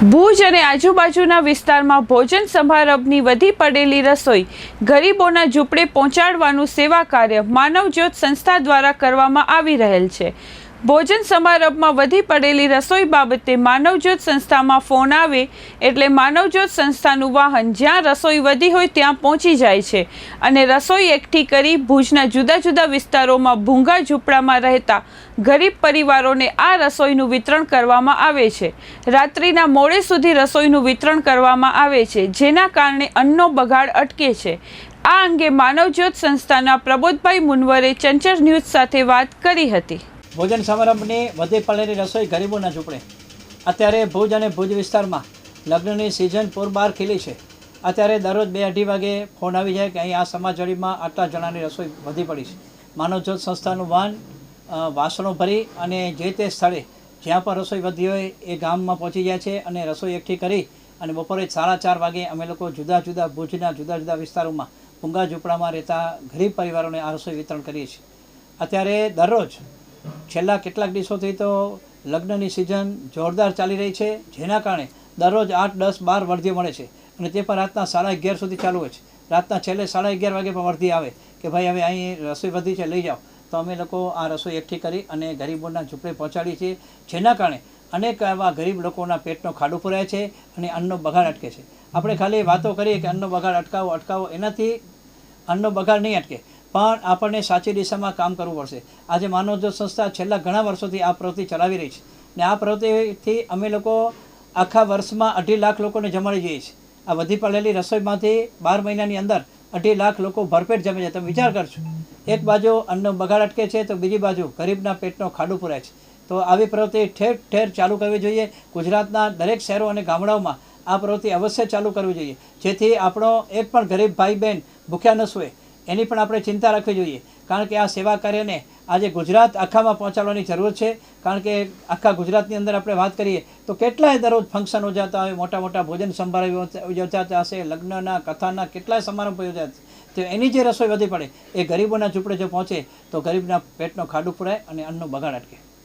ભુજ અને આજુબાજુના વિસ્તારમાં ભોજન સમારંભની વધી પડેલી રસોઈ ગરીબોના ઝૂંપડે પહોંચાડવાનું સેવા કાર્ય માનવજ્યોત સંસ્થા દ્વારા કરવામાં આવી રહેલ છે. ભોજન સમારંભમાં વધી પડેલી રસોઈ બાબતે માનવજ્યોત સંસ્થામાં ફોન આવે એટલે માનવજ્યોત સંસ્થાનું વાહન જ્યાં રસોઈ વધી હોય ત્યાં પહોંચી જાય છે. અને રસોઈ એકઠી કરી ભુજના જુદા જુદા વિસ્તારોમાં ભૂંગા ઝૂંપડામાં રહેતા ગરીબ પરિવારોને આ રસોઈનું વિતરણ કરવામાં આવે છે. રાત્રિના મોડે સુધી રસોઈનું વિતરણ કરવામાં આવે છે, જેના કારણે અન્નનો બગાડ અટકે છે. આ અંગે માનવજ્યોત સંસ્થાના પ્રબોધભાઈ મુનવરે ચંચર ન્યૂઝ સાથે વાત કરી હતી. ભોજન સમારંભની વધી પડેલી રસોઈ ગરીબોના ઝૂંપડે. અત્યારે ભુજ અને ભુજ વિસ્તારમાં લગ્નની સિઝન પૂરબાર ખીલી છે. અત્યારે દરરોજ બે અઢી વાગે ફોન આવી જાય કે અહીં આ સમાજવાડીમાં આટલા જણાની રસોઈ વધી પડી છે. માનવજ્યોત સંસ્થાનું વાન વાસણો ભરી અને જે તે સ્થળે જ્યાં પણ રસોઈ વધી હોય એ ગામમાં પહોંચી જાય છે અને રસોઈ એકઠી કરી અને બપોરે સાડા ચાર વાગે અમે લોકો જુદા જુદા ભુજના જુદા જુદા વિસ્તારોમાં ભૂંગા ઝૂંપડામાં રહેતા ગરીબ પરિવારોને આ રસોઈ વિતરણ કરીએ છીએ. અત્યારે દરરોજ છેલ્લા કેટલાક દિવસોથી તો લગ્નની સિઝન જોરદાર ચાલી રહી છે, જેના કારણે દરરોજ આઠ, દસ, બાર વર્ધી મળે છે અને તે પણ રાતના સાડા અગિયાર સુધી ચાલુ હોય છે. રાતના છેલ્લે સાડા અગિયાર વાગે પણ વર્ધી આવે કે ભાઈ હવે અહીં રસોઈ વધી છે, લઈ જાઓ. તો અમે લોકો આ રસોઈ એકઠી કરી અને ગરીબોના ઝૂંપડે પહોંચાડીએ છીએ, જેના કારણે અનેક એવા ગરીબ લોકોના પેટનો ખાડું પુરાય છે અને અન્નનો બગાડ અટકે છે. આપણે ખાલી વાતો કરીએ કે અન્નનો બગાડ અટકાવો અટકાવો, એનાથી અન્નનો બગાડ નહીં અટકે. પણ આપણને સાચી દિશામાં કામ કરવું પડશે. આજે માનવજ્યોત સંસ્થા છેલ્લા ઘણા વર્ષોથી આ પ્રવૃત્તિ ચલાવી રહી છે ને આ પ્રવૃત્તિથી અમે લોકો આખા વર્ષમાં અઢી લાખ લોકોને જમાડી જઈએ છીએ. આ વધી પડેલી રસોઈમાંથી બાર મહિનાની અંદર અઢી લાખ લોકો ભરપેટ જમે છે. તમે વિચાર કરશો એક બાજુ અન્નનો બગાડ અટકે છે તો બીજી બાજુ ગરીબના પેટનો ખાડું પુરાય છે. તો આવી પ્રવૃત્તિ ઠેર ઠેર ચાલુ કરવી જોઈએ. ગુજરાતના દરેક શહેરો અને ગામડાઓમાં આ પ્રવૃત્તિ અવશ્ય ચાલુ કરવી જોઈએ. જેથી આપણો એક પણ ગરીબ ભાઈ બહેન ભૂખ્યા ન સૂવે. એની પણ આપણે ચિંતા રાખવી જોઈએ. કારણ કે આ સેવા કાર્યને આજે ગુજરાત આખામાં પહોંચાડવાની જરૂર છે. કારણ કે આખા ગુજરાતની અંદર આપણે વાત કરીએ તો કેટલાય દરરોજ ફંક્શન યોજાતા હોય, મોટા મોટા ભોજન સંભાળ યોજાતા હશે, લગ્નના, કથાના કેટલાય સમારંભ યોજાતા તો એની જે રસોઈ વધી પડે, એ ગરીબોના ઝૂંપડે જો પહોંચે, તો ગરીબના પેટનો ખાડું પુરાય અને અન્નનો બગાડ અટકે.